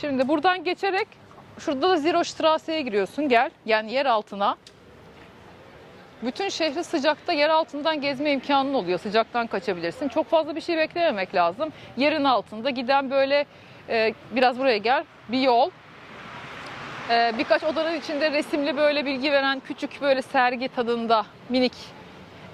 Şimdi buradan geçerek şurada da Zero Strasse'ye giriyorsun. Gel. Yani yer altına. Bütün şehri sıcakta yer altından gezme imkanın oluyor. Sıcaktan kaçabilirsin. Çok fazla bir şey beklememek lazım. Yerin altında giden böyle e, biraz buraya gel bir yol. E, birkaç odanın içinde resimli böyle bilgi veren küçük böyle sergi tadında minik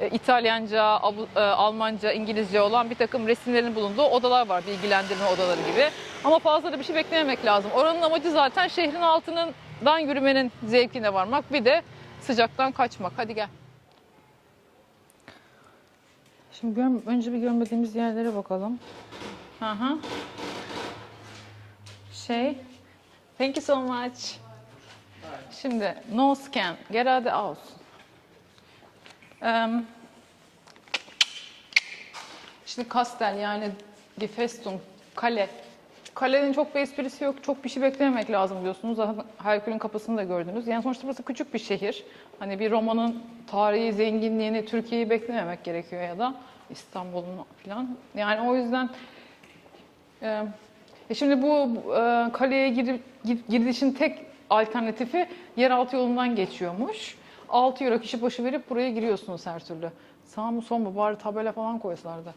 İtalyanca, Abu- e, Almanca, İngilizce olan bir takım resimlerin bulunduğu odalar var. Bilgilendirme odaları gibi. Ama fazla da bir şey beklememek lazım. Oranın amacı zaten şehrin altından yürümenin zevkine varmak. Bir de sıcaktan kaçmak. Hadi gel. Şimdi gör- önce bir görmediğimiz yerlere bakalım. Hı hı. Şey, thank you so much. Şimdi no scan, get out the house. Şimdi kastel yani Gefestung, kale. Kalenin çok bir esprisi yok, çok bir şey beklememek lazım diyorsunuz. Zaten Herkül'ün kapısını da gördünüz. Yani sonuçta burası küçük bir şehir. Hani bir romanın tarihi zenginliğini, Türkiye'yi beklememek gerekiyor ya da İstanbul'un falan. Yani o yüzden e, şimdi bu e, kaleye girip gir- tek alternatifi yeraltı yolundan geçiyormuş. 6 euro kişi başı verip buraya giriyorsunuz her türlü. Sağ mı sol mu bari tabela falan koysalardı.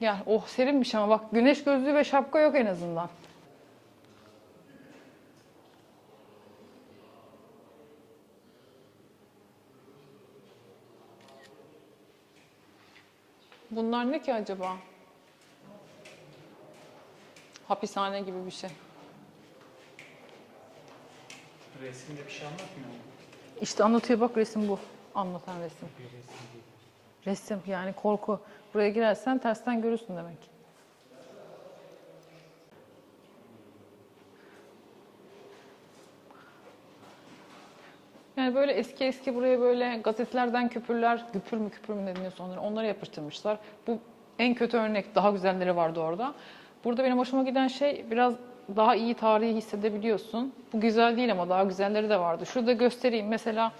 Gel oh serinmiş ama bak güneş gözlüğü ve şapka yok en azından. Bunlar ne ki acaba? Hapishane gibi bir şey. Resimde bir şey anlatmıyor mu? İşte anlatıyor bak resim bu. Anlatan resim. Resim yani korku. Buraya girersen tersten görürsün demek. Yani böyle eski eski buraya böyle gazetelerden küpürler, küpür mü küpür mü ne deniyorsa onları, onları yapıştırmışlar. Bu en kötü örnek, daha güzelleri vardı orada. Burada benim hoşuma giden şey biraz daha iyi tarihi hissedebiliyorsun. Bu güzel değil ama daha güzelleri de vardı. Şurada göstereyim mesela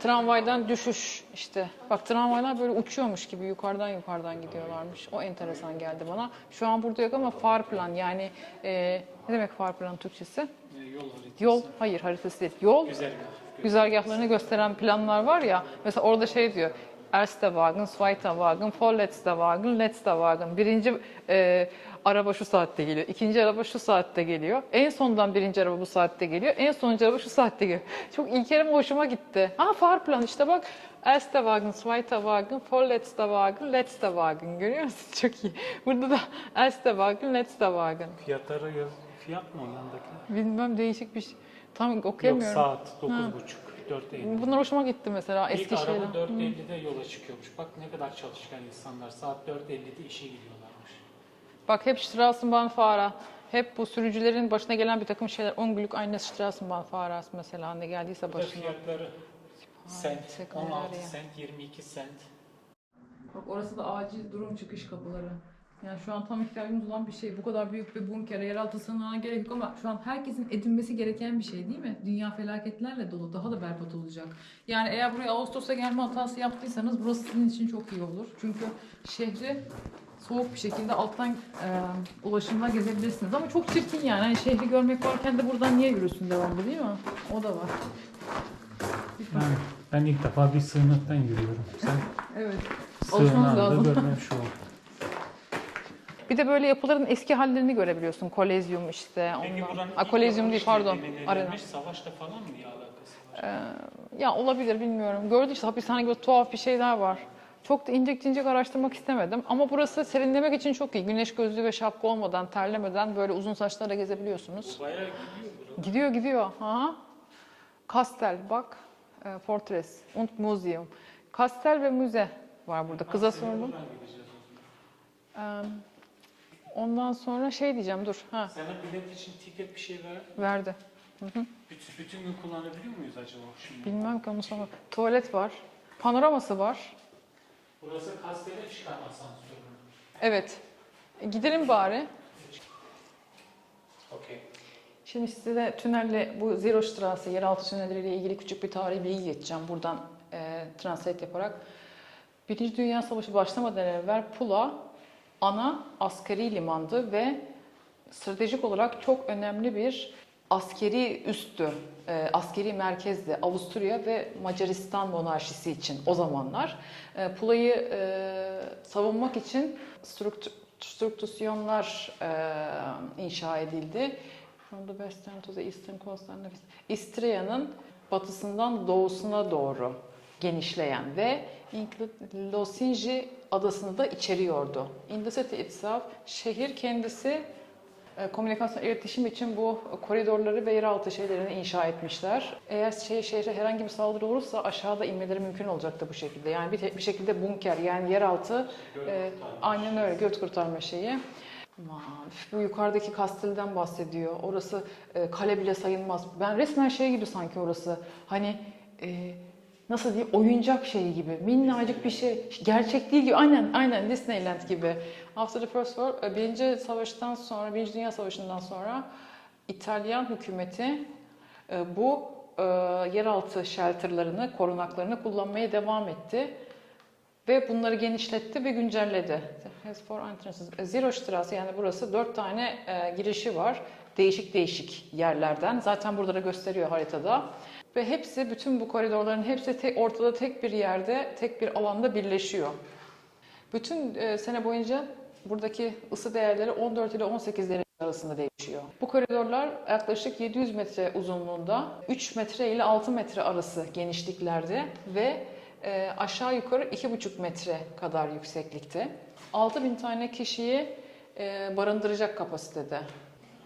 tramvaydan düşüş işte. Bak tramvaylar böyle uçuyormuş gibi yukarıdan yukarıdan gidiyorlarmış. O enteresan geldi bana. Şu an burada yok ama far plan yani e, ne demek far plan Türkçesi? Ee, Yol haritası. Yol, hayır haritası değil. Yol Güzergah. güzergahlarını gösteren planlar var ya. Mesela orada şey diyor. Erste Wagen, Zweiter Wagen, Vorletzter Wagen, Letzter Wagen. Birinci e, araba şu saatte geliyor. ikinci araba şu saatte geliyor. En sondan birinci araba bu saatte geliyor. En sonuncu araba şu saatte geliyor. Çok ilkerim hoşuma gitti. Ha far işte bak. Erste Wagen, Zweiter Wagen, Vorletzter Wagen, Letzter Wagen. Görüyor musun? Çok iyi. Burada da Erste Wagen, Letzter Wagen. Fiyatlara göre fiyat mı o yandakiler? Bilmem değişik bir şey. Tam Yok okuyamıyorum. saat 9.30 4.50. Bunlar hoşuma gitti mesela İlk eski şeyler. araba 4.50'de yola çıkıyormuş. Bak ne kadar çalışkan insanlar. Saat 4.50'de işe gidiyorlarmış. Bak hep Straßenbahnfahrer. Hep bu sürücülerin başına gelen bir takım şeyler. 10 günlük aynı Straßenbahnfahrer mesela ne geldiyse Bu da başına. fiyatları sent, sekonder 16 ya. sent, 22 sent. Bak orası da acil durum çıkış kapıları. Yani şu an tam ihtiyacımız olan bir şey. Bu kadar büyük bir bunkere, yeraltı sığınağına gerek yok ama şu an herkesin edinmesi gereken bir şey değil mi? Dünya felaketlerle dolu. Daha da berbat olacak. Yani eğer buraya Ağustos'a gelme hatası yaptıysanız burası sizin için çok iyi olur. Çünkü şehri soğuk bir şekilde alttan e, ulaşımla gezebilirsiniz. Ama çok çirkin yani. Hani şehri görmek varken de buradan niye yürüsün devamlı değil mi? O da var. Yani ben ilk defa bir sığınaktan yürüyorum. Sen Evet. Alışmamız sığınağı da lazım. görmemiş ol. Bir de böyle yapıların eski hallerini görebiliyorsun. Kolezyum işte. Peki Ondan. buranın Aa, ilk kolezyum değil pardon. nedeni Arena. Savaşta falan mı ya alakası var? Ya olabilir bilmiyorum. Gördük işte hapishane gibi tuhaf bir şeyler var. Çok da incek incek araştırmak istemedim. Ama burası serinlemek için çok iyi. Güneş gözlüğü ve şapka olmadan, terlemeden böyle uzun saçlara gezebiliyorsunuz. Bayağı gidiyor. Gidiyor gidiyor. Ha? Kastel bak. E, Fortress und Museum. Kastel ve müze var burada. Kıza sordum. Buradan gideceğiz o zaman. E, ondan sonra şey diyeceğim dur. Ha, Sana bilet için tiket bir şey ver. verdi. Bütün, bütün gün kullanabiliyor muyuz acaba şimdi? Bilmem ki onu sonra. Tuvalet var. Panoraması var. Burası kastele çıkan asansör mü? Evet. E, Gidelim bari. Okey. Şimdi size tünelle bu Zero Strasse, yeraltı tünelleriyle ilgili küçük bir tarihi bilgi geçeceğim buradan e, translate yaparak. Birinci Dünya Savaşı başlamadan evvel Pula ana askeri limandı ve stratejik olarak çok önemli bir askeri üstü, e, askeri merkezdi Avusturya ve Macaristan monarşisi için o zamanlar. E, Pula'yı e, savunmak için strükt- strüktüsyonlar e, inşa edildi. From the western to batısından doğusuna doğru genişleyen ve Losinji adasını da içeriyordu. In the city itself, şehir kendisi e, komünikasyon iletişim için bu koridorları ve yeraltı şeylerini inşa etmişler. Eğer şey, şehre herhangi bir saldırı olursa aşağıda inmeleri mümkün olacaktı bu şekilde. Yani bir, bir şekilde bunker yani yeraltı e, aynen öyle göt kurtarma şeyi. Aman, bu yukarıdaki kastilden bahsediyor. Orası e, kale bile sayılmaz. Ben resmen şey gibi sanki orası. Hani e, nasıl diyeyim oyuncak şeyi gibi. Minnacık bir şey. Gerçek değil gibi. Aynen aynen Disneyland gibi. After the First World, e, Birinci Savaş'tan sonra, Birinci Dünya Savaşı'ndan sonra İtalyan hükümeti e, bu e, yeraltı shelterlarını, korunaklarını kullanmaya devam etti. Ve bunları genişletti ve güncelledi. Has four entrances. Zero Straße yani burası dört tane girişi var. Değişik değişik yerlerden. Zaten burada da gösteriyor haritada. Ve hepsi, bütün bu koridorların hepsi tek, ortada tek bir yerde, tek bir alanda birleşiyor. Bütün e, sene boyunca buradaki ısı değerleri 14 ile 18 derece arasında değişiyor. Bu koridorlar yaklaşık 700 metre uzunluğunda, 3 metre ile 6 metre arası genişliklerde ve e, aşağı yukarı 2,5 metre kadar yükseklikte. 6000 tane kişiyi e, barındıracak kapasitede.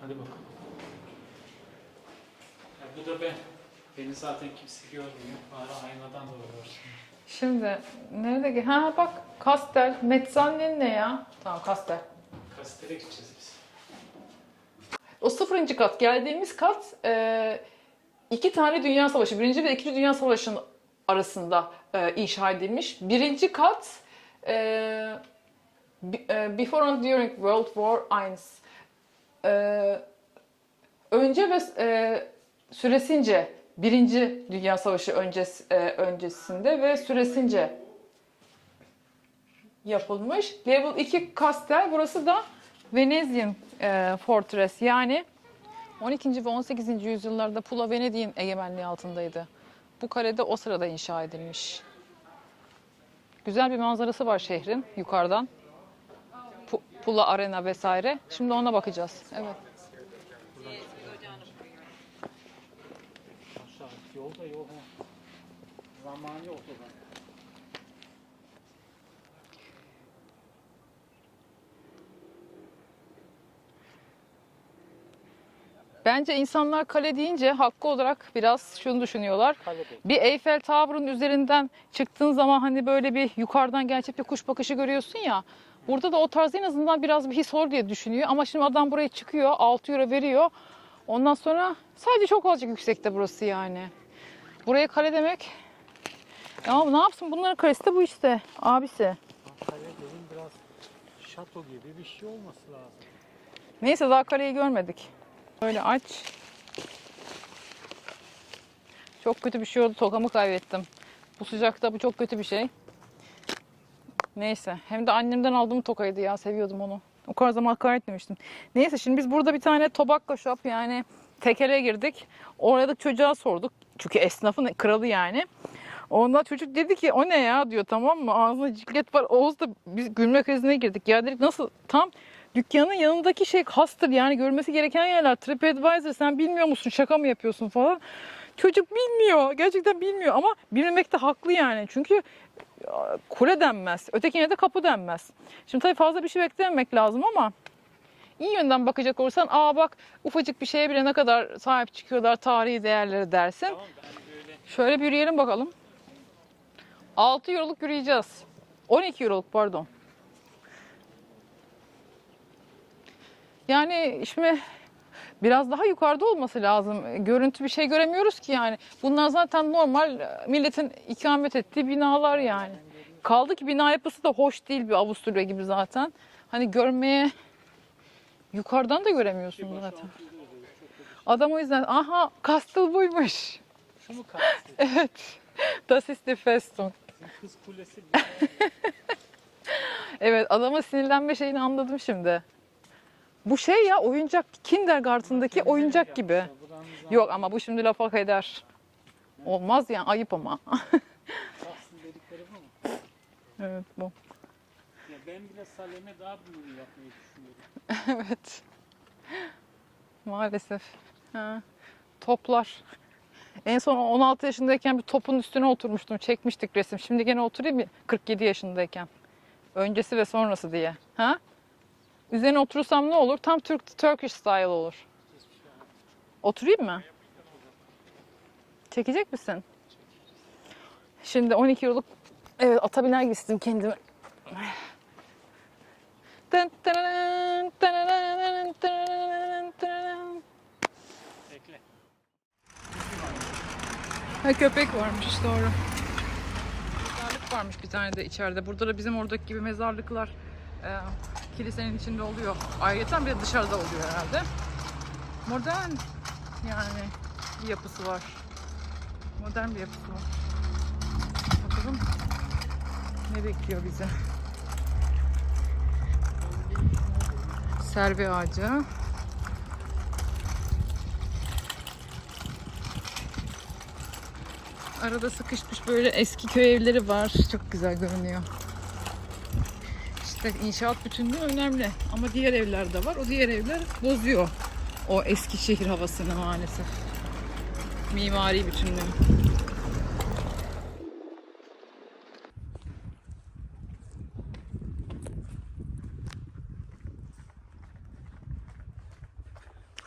Hadi bakalım. Ya bu da ben. Beni zaten kimse görmüyor. Bari aynadan da görürsün. Şimdi nerede? ki- Ha bak Kastel. Mezzanine ne ya? Tamam Kastel. Kastere gideceğiz biz. O sıfırıncı kat geldiğimiz kat e, iki tane dünya savaşı, birinci ve ikinci dünya savaşının arasında e, inşa edilmiş. Birinci kat e, e, Before and During World War I. E, önce ve e, süresince birinci dünya savaşı öncesi, e, öncesinde ve süresince yapılmış. Level 2 Kastel burası da Venezian e, Fortress yani 12. ve 18. yüzyıllarda Pula Venedik'in egemenliği altındaydı. Bu kalede o sırada inşa edilmiş. Güzel bir manzarası var şehrin yukarıdan. Pu- Pula Arena vesaire. Şimdi ona bakacağız. Evet. Aşağı yol da yol. ha. Zamani otoban. Bence insanlar kale deyince hakkı olarak biraz şunu düşünüyorlar. Bir Eiffel Tower'ın üzerinden çıktığın zaman hani böyle bir yukarıdan gerçek bir kuş bakışı görüyorsun ya. Burada da o tarz en azından biraz bir his olur diye düşünüyor. Ama şimdi adam buraya çıkıyor, 6 euro veriyor. Ondan sonra sadece çok azıcık yüksekte burası yani. Buraya kale demek. Ama ne yapsın bunların kalesi de bu işte abisi. Kale dedim biraz şato gibi bir şey olması lazım. Neyse daha kaleyi görmedik. Böyle aç. Çok kötü bir şey oldu. Tokamı kaybettim. Bu sıcakta bu çok kötü bir şey. Neyse. Hem de annemden aldığım tokaydı ya. Seviyordum onu. O kadar zaman kaybetmemiştim. Neyse şimdi biz burada bir tane tobacco shop yani tekele girdik. Oraya da çocuğa sorduk. Çünkü esnafın kralı yani. Ondan çocuk dedi ki o ne ya diyor tamam mı? Ağzında ciklet var. Oğuz da biz gülme krizine girdik. Ya dedik nasıl tam dükkanın yanındaki şey kastır yani görmesi gereken yerler. TripAdvisor sen bilmiyor musun şaka mı yapıyorsun falan. Çocuk bilmiyor. Gerçekten bilmiyor ama bilmemekte haklı yani. Çünkü ya, kule denmez. Ötekine de kapı denmez. Şimdi tabii fazla bir şey beklememek lazım ama iyi yönden bakacak olursan aa bak ufacık bir şeye bile ne kadar sahip çıkıyorlar tarihi değerleri dersin. Tamam böyle Şöyle bir yürüyelim bakalım. 6 euroluk yürüyeceğiz. 12 euroluk pardon. Yani şimdi biraz daha yukarıda olması lazım. Görüntü bir şey göremiyoruz ki yani. Bunlar zaten normal e, milletin ikamet ettiği binalar yani. Kaldı ki bina yapısı da hoş değil bir Avusturya gibi zaten. Hani görmeye yukarıdan da göremiyorsun zaten. Adam o yüzden aha kastel buymuş. şu mu kastı? Evet. Das ist die Festung. Kız kulesi Evet adama sinirlenme şeyini anladım şimdi. Bu şey ya oyuncak kindergarten'daki oyuncak gibi. Yok ama bu şimdi lafa eder. Olmaz yani ayıp ama. Evet bu. Ya ben bile Salem'e daha bunu yapmayı düşünüyorum. evet. Maalesef. Ha. Toplar. En son 16 yaşındayken bir topun üstüne oturmuştum. Çekmiştik resim. Şimdi gene oturayım mı? 47 yaşındayken. Öncesi ve sonrası diye. Ha? Üzerine oturursam ne olur? Tam Türk Turkish style olur. Oturayım mı? Çekecek misin? Şimdi 12 yıllık evet ata biner gibi istedim kendimi. Bekle. Ha köpek varmış doğru. Mezarlık varmış bir tane de içeride. Burada da bizim oradaki gibi mezarlıklar e, kilisenin içinde oluyor. Ayrıca bir de dışarıda oluyor herhalde. Modern yani bir yapısı var. Modern bir yapısı var. Bakalım ne bekliyor bizi. Servi ağacı. Arada sıkışmış böyle eski köy evleri var. Çok güzel görünüyor. İşte inşaat bütünlüğü önemli. Ama diğer evler de var. O diğer evler bozuyor o eski şehir havasını maalesef. Mimari bütünlüğü.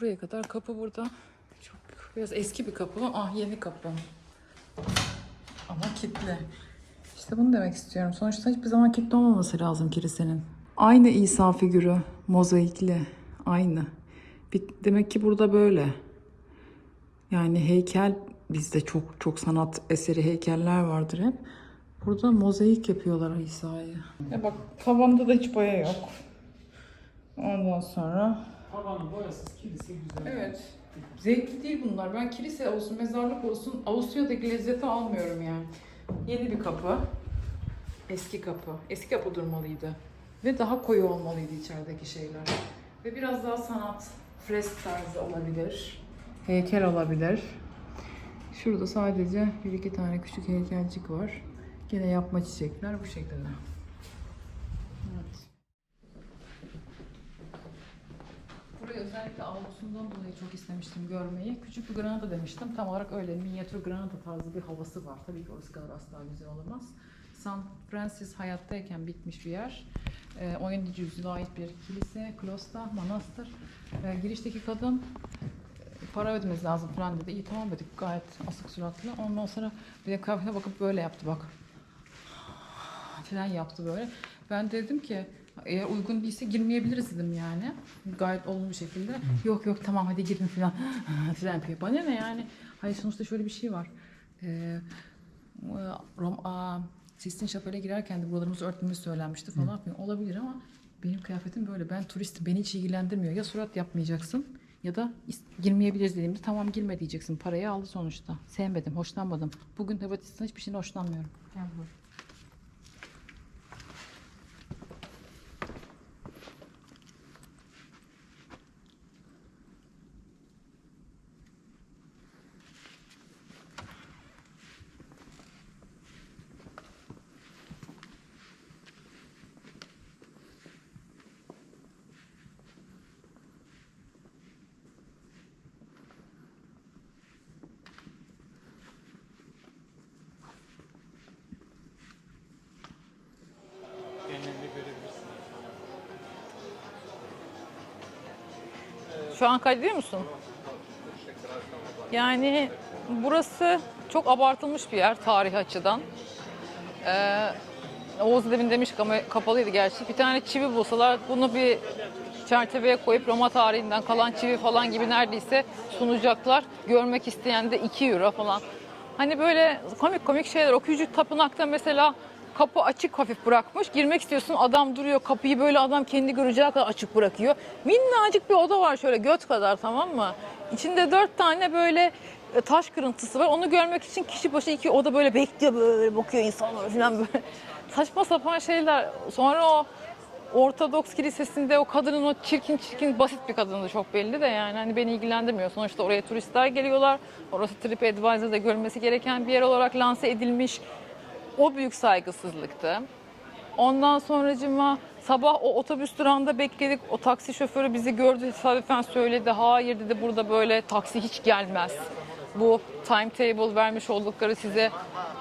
Buraya kadar kapı burada. Çok biraz eski bir kapı. Ah yeni kapı. Ama kilitli. İşte bunu demek istiyorum. Sonuçta hiçbir zaman kilitli olmaması lazım kilisenin. Aynı İsa figürü, mozaikli. Aynı. Bir- Demek ki burada böyle. Yani heykel bizde çok çok sanat eseri heykeller vardır hep. Burada mozaik yapıyorlar İsa'yı. Ya bak tavanda da hiç boya yok. Ondan sonra Tavanı boyasız kilise güzel. Evet. Zevkli değil bunlar. Ben kilise olsun, mezarlık olsun Avusturya'daki lezzeti almıyorum yani. Yeni bir kapı. Eski kapı. Eski kapı durmalıydı. Ve daha koyu olmalıydı içerideki şeyler. Ve biraz daha sanat, fresk tarzı olabilir. Heykel olabilir. Şurada sadece bir iki tane küçük heykelcik var. Gene yapma çiçekler bu şekilde. Evet. Burayı özellikle avlusundan dolayı çok istemiştim görmeyi. Küçük bir Granada demiştim. Tam olarak öyle minyatür Granada tarzı bir havası var. Tabii ki orası kadar asla güzel olamaz. San Francis hayattayken bitmiş bir yer. Ee, 17. yüzyıla ait bir kilise, kloster, manastır. Ee, girişteki kadın e, para ödemeniz lazım falan dedi. İyi tamam dedik gayet asık suratlı. Ondan sonra bir de kıyafetine bakıp böyle yaptı bak. Falan yaptı böyle. Ben dedim ki eğer uygun değilse girmeyebiliriz dedim yani. Gayet olumlu bir şekilde. Yok yok tamam hadi girin falan. falan yapıyor. Bana ne yani? Hayır sonuçta şöyle bir şey var. Ee, Rom, aa, Sistine Chapel'e girerken de buralarımızı örtmemiz söylenmişti falan. yapıyor. Olabilir ama benim kıyafetim böyle. Ben turistim. Beni hiç ilgilendirmiyor. Ya surat yapmayacaksın ya da girmeyebiliriz dediğimde tamam girme diyeceksin. Parayı aldı sonuçta. Sevmedim, hoşlanmadım. Bugün Hırvatistan'da hiçbir şeyden hoşlanmıyorum. Gel Şu an kaydediyor musun? Yani burası çok abartılmış bir yer tarih açıdan. Ee, Oğuz demin demiş kapalıydı gerçi. Bir tane çivi bulsalar bunu bir çerçeveye koyup Roma tarihinden kalan çivi falan gibi neredeyse sunacaklar. Görmek isteyen de 2 euro falan. Hani böyle komik komik şeyler. O küçük tapınakta mesela kapı açık hafif bırakmış. Girmek istiyorsun adam duruyor kapıyı böyle adam kendi göreceği kadar açık bırakıyor. Minnacık bir oda var şöyle göt kadar tamam mı? İçinde dört tane böyle e, taş kırıntısı var. Onu görmek için kişi başı iki oda böyle bekliyor böyle bakıyor insanlar falan böyle. Saçma sapan şeyler. Sonra o Ortodoks kilisesinde o kadının o çirkin çirkin basit bir kadındı çok belli de yani hani beni ilgilendirmiyor. Sonuçta oraya turistler geliyorlar. Orası TripAdvisor'da görülmesi gereken bir yer olarak lanse edilmiş. O büyük saygısızlıktı. Ondan sonracıma sabah o otobüs durağında bekledik. O taksi şoförü bizi gördü tesadüfen söyledi. Hayır dedi burada böyle taksi hiç gelmez. Bu timetable vermiş oldukları size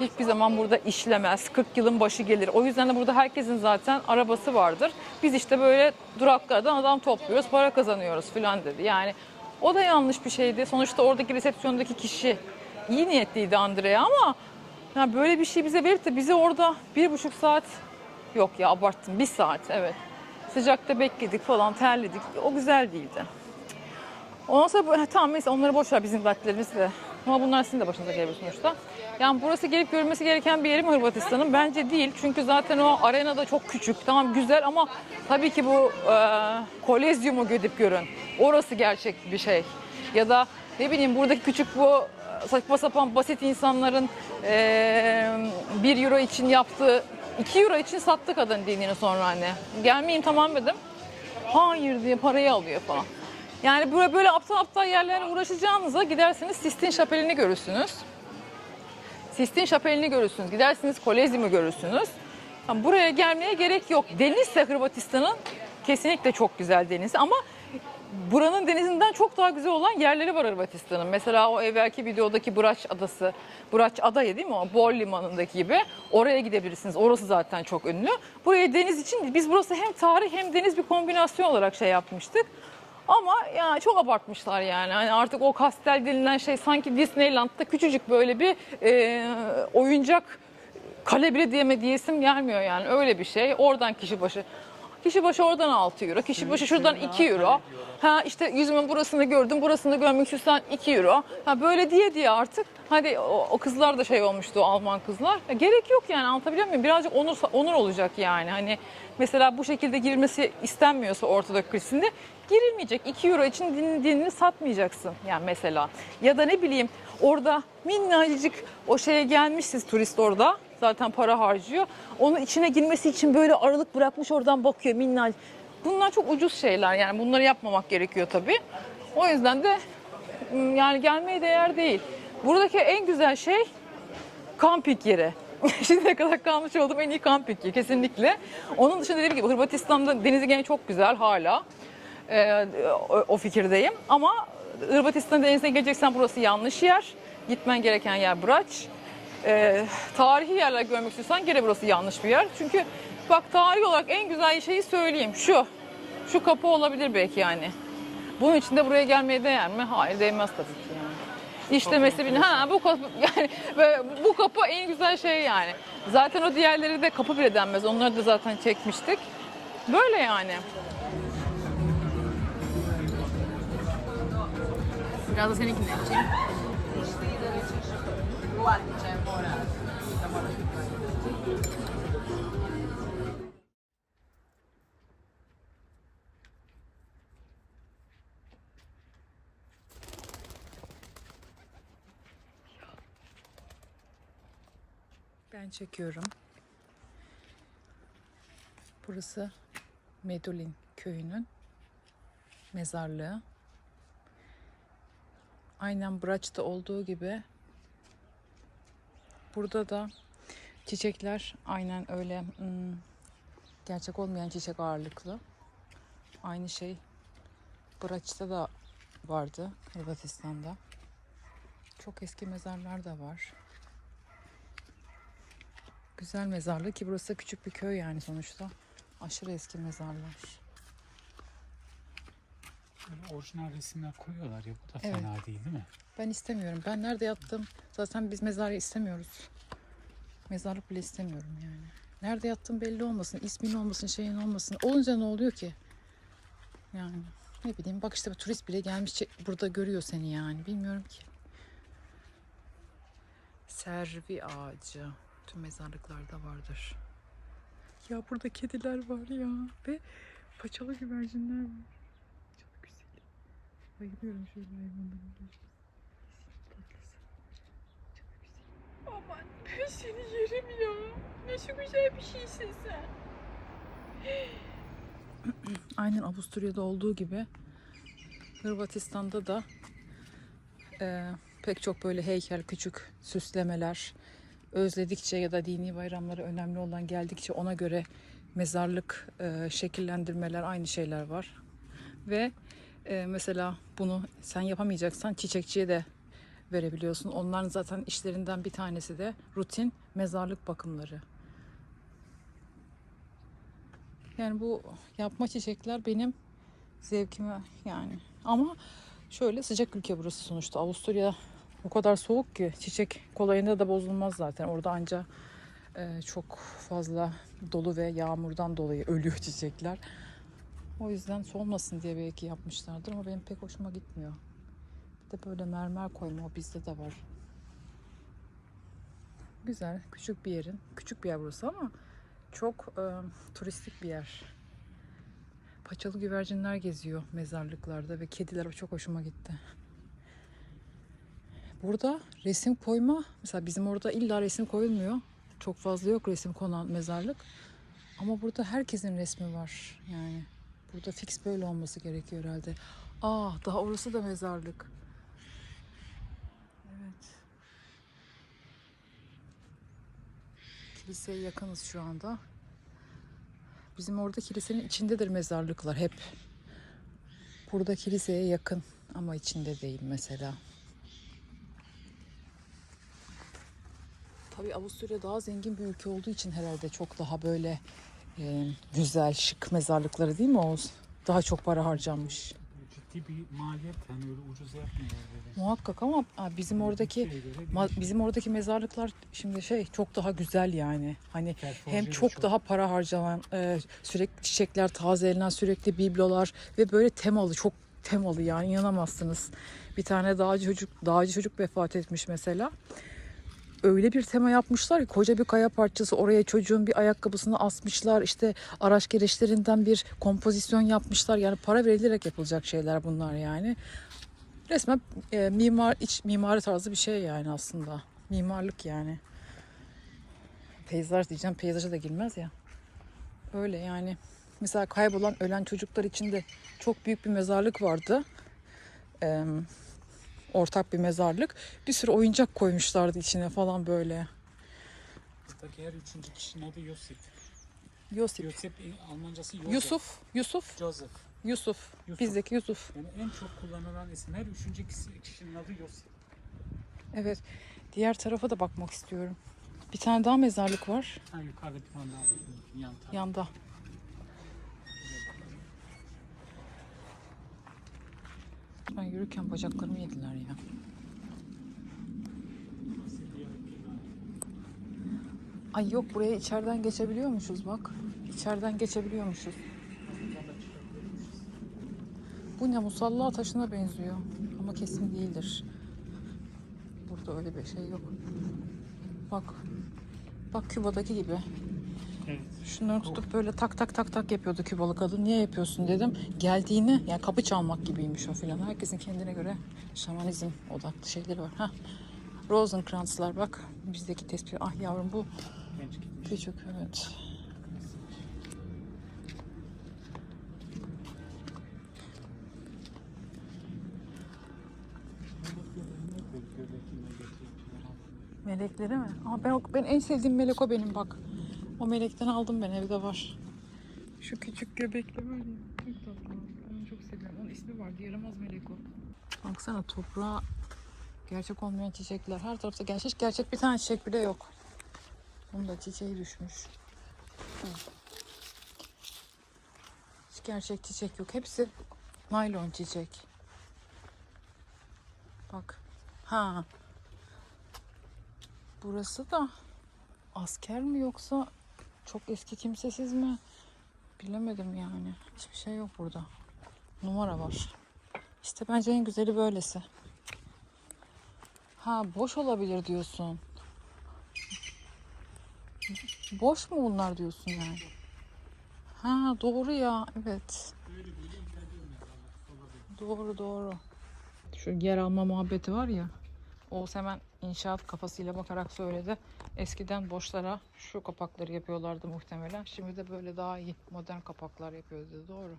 hiçbir zaman burada işlemez. 40 yılın başı gelir. O yüzden de burada herkesin zaten arabası vardır. Biz işte böyle duraklardan adam topluyoruz, para kazanıyoruz falan dedi. Yani o da yanlış bir şeydi. Sonuçta oradaki resepsiyondaki kişi iyi niyetliydi Andrea ama ya böyle bir şey bize verip de bizi orada bir buçuk saat yok ya abarttım bir saat evet. Sıcakta bekledik falan terledik. O güzel değildi. Ondan sonra tamam neyse onları boş ver bizim dertlerimiz de. Ama bunlar sizin de başınıza gelebilir sonuçta. Yani burası gelip görülmesi gereken bir yeri mi Hırvatistan'ın? Bence değil. Çünkü zaten o arena da çok küçük. Tamam güzel ama tabii ki bu e, kolezyumu gidip görün. Orası gerçek bir şey. Ya da ne bileyim buradaki küçük bu saçma sapan basit insanların e, 1 euro için yaptığı 2 euro için sattı kadın dinini sonra hani. Gelmeyin tamam dedim. Hayır diye parayı alıyor falan. Yani böyle böyle aptal aptal yerlerle uğraşacağınıza gidersiniz Sistine Şapeli'ni görürsünüz. Sistine Şapeli'ni görürsünüz. Gidersiniz Kolezyum'u görürsünüz. Yani buraya gelmeye gerek yok. Deniz ise Hırvatistan'ın kesinlikle çok güzel denizi ama buranın denizinden çok daha güzel olan yerleri var Hırvatistan'ın. Mesela o evvelki videodaki Brač adası, Brač adayı değil mi o? Bol limanındaki gibi. Oraya gidebilirsiniz. Orası zaten çok ünlü. Buraya deniz için biz burası hem tarih hem deniz bir kombinasyon olarak şey yapmıştık. Ama ya çok abartmışlar yani. Hani artık o kastel denilen şey sanki Disneyland'da küçücük böyle bir e, oyuncak kale bile diyeme diyesim gelmiyor yani. Öyle bir şey. Oradan kişi başı Kişi başı oradan 6 euro, kişi başı şuradan 2 euro. Ha işte yüzümün burasını gördüm, burasını görmek istiyorsan 2 euro. Ha böyle diye diye artık hadi o, o kızlar da şey olmuştu Alman kızlar. Ya gerek yok yani anlatabiliyor muyum? Birazcık onur onur olacak yani. Hani mesela bu şekilde girilmesi istenmiyorsa Ortodoks Kilisesi'nde girilmeyecek. 2 euro için din, dinini satmayacaksın yani mesela. Ya da ne bileyim orada minnacık o şeye gelmişsiniz turist orada. Zaten para harcıyor. Onun içine girmesi için böyle aralık bırakmış oradan bakıyor minnacık. Bunlar çok ucuz şeyler yani bunları yapmamak gerekiyor tabii. O yüzden de m, yani gelmeye değer değil. Buradaki en güzel şey kamping yeri. Şimdiye kadar kalmış olduğum en iyi kamping yeri kesinlikle. Onun dışında dediğim gibi Hırvatistan'da denizi gene çok güzel hala. Ee, o, o fikirdeyim. Ama Hırvatistan denizine geleceksen burası yanlış yer. Gitmen gereken yer Brač. Ee, tarihi yerler görmek istiyorsan gene burası yanlış bir yer. Çünkü bak tarihi olarak en güzel şeyi söyleyeyim. Şu. Şu kapı olabilir belki yani. Bunun için de buraya gelmeye değer mi? Hayır değmez tabii. İşlemesi bile ha bu kapı yani bu kapı en güzel şey yani. Zaten o diğerleri de kapı bile denmez. Onları da zaten çekmiştik. Böyle yani. Biraz da seninkini yapacağım. Ben çekiyorum. Burası Medulin köyünün mezarlığı. Aynen Braç'ta olduğu gibi burada da çiçekler aynen öyle hmm, gerçek olmayan çiçek ağırlıklı. Aynı şey Braç'ta da vardı Hırvatistan'da. Çok eski mezarlar da var. Güzel mezarlığı ki burası küçük bir köy yani sonuçta. Aşırı eski mezarlar. Böyle orijinal resimler koyuyorlar ya bu da Evet. fena değil değil mi? Ben istemiyorum. Ben nerede yattım? Zaten biz mezarı istemiyoruz. Mezarlık bile istemiyorum yani. Nerede yattım belli olmasın. ismin olmasın, şeyin olmasın. Olunca ne oluyor ki? Yani ne bileyim bak işte bir turist bile gelmiş çe- burada görüyor seni yani. Bilmiyorum ki. Servi ağacı. Tüm mezarlıklarda vardır. Ya burada kediler var ya. Ve paçalı güvercinler var. Çok güzel. Bayılıyorum şöyle hayvanların. Güzel. Aman ben seni yerim ya. Ne şu güzel bir şeysin sen. aynen Avusturya'da olduğu gibi Hırvatistan'da da e, pek çok böyle heykel, küçük süslemeler, özledikçe ya da dini bayramları önemli olan geldikçe ona göre mezarlık e, şekillendirmeler aynı şeyler var. Ve e, mesela bunu sen yapamayacaksan çiçekçiye de verebiliyorsun. Onların zaten işlerinden bir tanesi de rutin mezarlık bakımları. Yani bu yapma çiçekler benim zevkime yani. Ama şöyle sıcak ülke burası sonuçta. Avusturya o kadar soğuk ki çiçek kolayında da bozulmaz zaten. Orada anca e, çok fazla dolu ve yağmurdan dolayı ölüyor çiçekler. O yüzden solmasın diye belki yapmışlardır ama benim pek hoşuma gitmiyor. Bir de böyle mermer koyma o bizde de var. Güzel, küçük bir yerin. Küçük bir yer burası ama çok e, turistik bir yer. Paçalı güvercinler geziyor mezarlıklarda ve kediler o çok hoşuma gitti. Burada resim koyma, mesela bizim orada illa resim koyulmuyor. Çok fazla yok resim konan mezarlık. Ama burada herkesin resmi var yani. Burada fix böyle olması gerekiyor herhalde. Aa daha orası da mezarlık. Evet. Kiliseye yakınız şu anda. Bizim orada kilisenin içindedir mezarlıklar hep. Burada kiliseye yakın ama içinde değil mesela. Tabii Avusturya daha zengin bir ülke olduğu için herhalde çok daha böyle e, güzel, şık mezarlıkları değil mi Oğuz? Daha çok para harcanmış. Ciddi bir maliyet yani öyle ucuz yapmıyor. Böyle. Muhakkak ama aa, bizim oradaki ma- bizim oradaki mezarlıklar şimdi şey çok daha güzel yani. Hani hem de çok daha para harcanan, e, sürekli çiçekler tazelenen, sürekli biblolar ve böyle temalı, çok temalı yani inanamazsınız. Bir tane dağcı çocuk, dağcı çocuk vefat etmiş mesela. Öyle bir tema yapmışlar ki koca bir kaya parçası oraya çocuğun bir ayakkabısını asmışlar. İşte araç gereçlerinden bir kompozisyon yapmışlar. Yani para verilerek yapılacak şeyler bunlar yani. Resmen e, mimar iç mimari tarzı bir şey yani aslında. Mimarlık yani. Peyzaj diyeceğim. Peyzaja da girmez ya. Öyle yani. Mesela kaybolan ölen çocuklar için de çok büyük bir mezarlık vardı. Ee, ortak bir mezarlık. Bir sürü oyuncak koymuşlardı içine falan böyle. Buradaki her üçüncü kişinin adı Yosip. Yosip. Yosip e, Almancası Joseph. Yusuf. Yusuf. Joseph. Yusuf. Yusuf. Bizdeki Yusuf. Yani en çok kullanılan isim her üçüncü kişi- kişinin adı Yosip. Evet. Diğer tarafa da bakmak istiyorum. Bir tane daha mezarlık var Ha yukarıda bir tane daha var. Yan tarafta. yanda. Ben yürürken bacaklarımı yediler ya. Ay yok buraya içeriden geçebiliyormuşuz bak. İçeriden geçebiliyormuşuz. Bu ne musalla taşına benziyor. Ama kesin değildir. Burada öyle bir şey yok. Bak. Bak Küba'daki gibi. Evet. Şunları tutup böyle tak tak tak tak yapıyordu Kübalı kadın. Niye yapıyorsun dedim. Geldiğini yani kapı çalmak gibiymiş o filan. Herkesin kendine göre şamanizm odaklı şeyleri var. Ha. Rosenkrantzlar bak bizdeki tespih. Ah yavrum bu küçük evet. Melekleri mi? Aa, ben, ben en sevdiğim melek o benim bak. O melekten aldım ben evde var. Şu küçük göbekli var ya. Çok tatlı. Onu çok seviyorum. Onun ismi var. Yaramaz melek o. Baksana toprağa gerçek olmayan çiçekler. Her tarafta gerçek, gerçek bir tane çiçek bile yok. Bunun da çiçeği düşmüş. Hiç gerçek çiçek yok. Hepsi naylon çiçek. Bak. Ha. Burası da asker mi yoksa çok eski kimsesiz mi? Bilemedim yani. Hiçbir şey yok burada. Numara var. İşte bence en güzeli böylesi. Ha boş olabilir diyorsun. Boş mu bunlar diyorsun yani? Ha doğru ya evet. Doğru doğru. Şu yer alma muhabbeti var ya. Oğuz hemen inşaat kafasıyla bakarak söyledi. Eskiden boşlara şu kapakları yapıyorlardı muhtemelen. Şimdi de böyle daha iyi modern kapaklar yapıyor dedi. Doğru.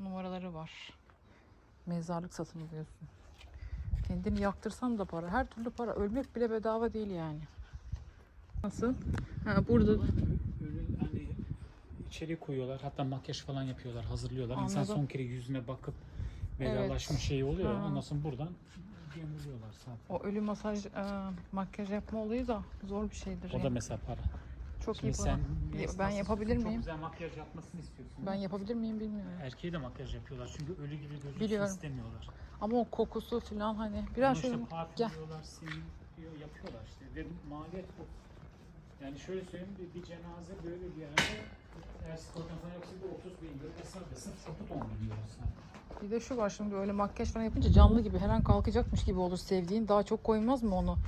Numaraları var. Mezarlık satın alıyorsun. Kendini yaktırsan da para. Her türlü para. Ölmek bile bedava değil yani. Nasıl? Ha, burada hani içeri koyuyorlar. Hatta makyaj falan yapıyorlar, hazırlıyorlar. İnsan Anladım. son kere yüzüne bakıp vedalaşmış şey oluyor. Ha. Ondan sonra buradan gömülüyorlar zaten. o ölü masaj, e, makyaj yapma olayı da zor bir şeydir. O da yani. mesela para. Çok Şimdi iyi para. sen ben nasıl yapabilir Çok miyim? güzel makyaj yapmasını istiyorsun. Ben yapabilir miyim bilmiyorum. Erkeğe de makyaj yapıyorlar çünkü ölü gibi gözüksün Biliyorum. istemiyorlar. Ama o kokusu falan hani Ama biraz işte şöyle gel. parfümlüyorlar, simliyor, yapıyorlar işte. Ve maliyet bu. Yani şöyle söyleyeyim bir, bir cenaze böyle bir yerde eğer sigortan yoksa bir 30 bin lira hesap etsin sapıt 10 bin lira. Bir de şu var şimdi öyle makyaj falan yapınca canlı gibi her an kalkacakmış gibi olur sevdiğin. Daha çok koymaz mı onu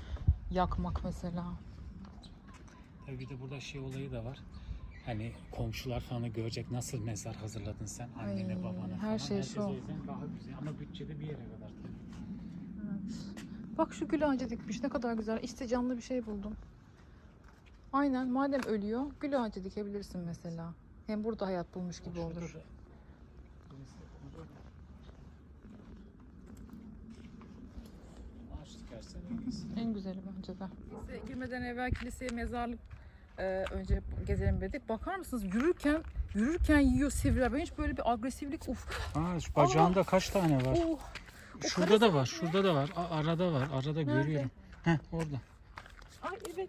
yakmak mesela? Tabii bir de burada şey olayı da var. Hani komşular falan görecek nasıl mezar hazırladın sen annene Ay, babana her falan. şey Herkes şu. o yüzden daha güzel ama bütçede bir yere kadar tabii. Bak şu gül ağacı dikmiş ne kadar güzel. İşte canlı bir şey buldum. Aynen madem ölüyor gül ağacı dikebilirsin mesela. Hem burada hayat bulmuş gibi Şurada olur. da- birisi burada da- Ağaç dikersen en güzeli bence de. Kilise girmeden evvel kiliseye mezarlık e, önce gezelim dedik. Bakar mısınız yürürken yürürken yiyor sivriler. Ben hiç böyle bir agresiflik uf. Aa şu bacağında kaç tane var? Oh. O Şurada da var, şurada da var. A- arada var, arada görüyorum. Heh orada. Ay evet.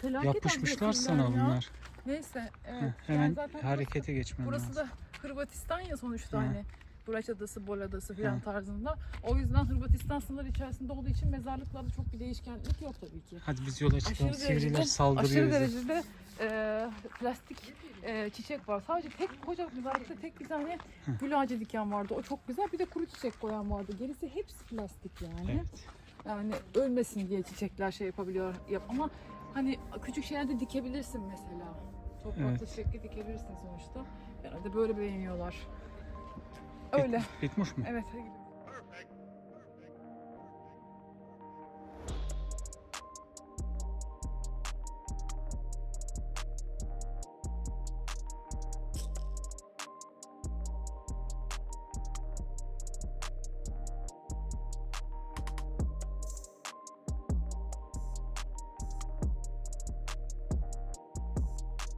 Felaket Yapışmışlar sana ya. bunlar. Neyse evet. Heh, Yani hemen zaten harekete geçmen Burası lazım. da Hırvatistan ya sonuçta Hı. hani. Buraç Adası, Bol Adası falan tarzında. O yüzden Hırvatistan sınırı içerisinde olduğu için mezarlıklarda çok bir değişkenlik yok tabii ki. Hadi biz yola çıkalım. Aşırı Sivriler derecede, saldırıyor aşırı bize. derecede e, plastik e, çiçek var. Sadece tek koca mezarlıkta tek bir tane gül ağacı diken vardı. O çok güzel. Bir de kuru çiçek koyan vardı. Gerisi hepsi plastik yani. Evet. Yani ölmesin diye çiçekler şey yapabiliyor. Yap. Ama hani küçük şeylerde dikebilirsin mesela. Topraklı Evet. çiçekli dikebilirsin sonuçta. Herhalde böyle beğeniyorlar. Öyle. Bitmiş mi? Evet.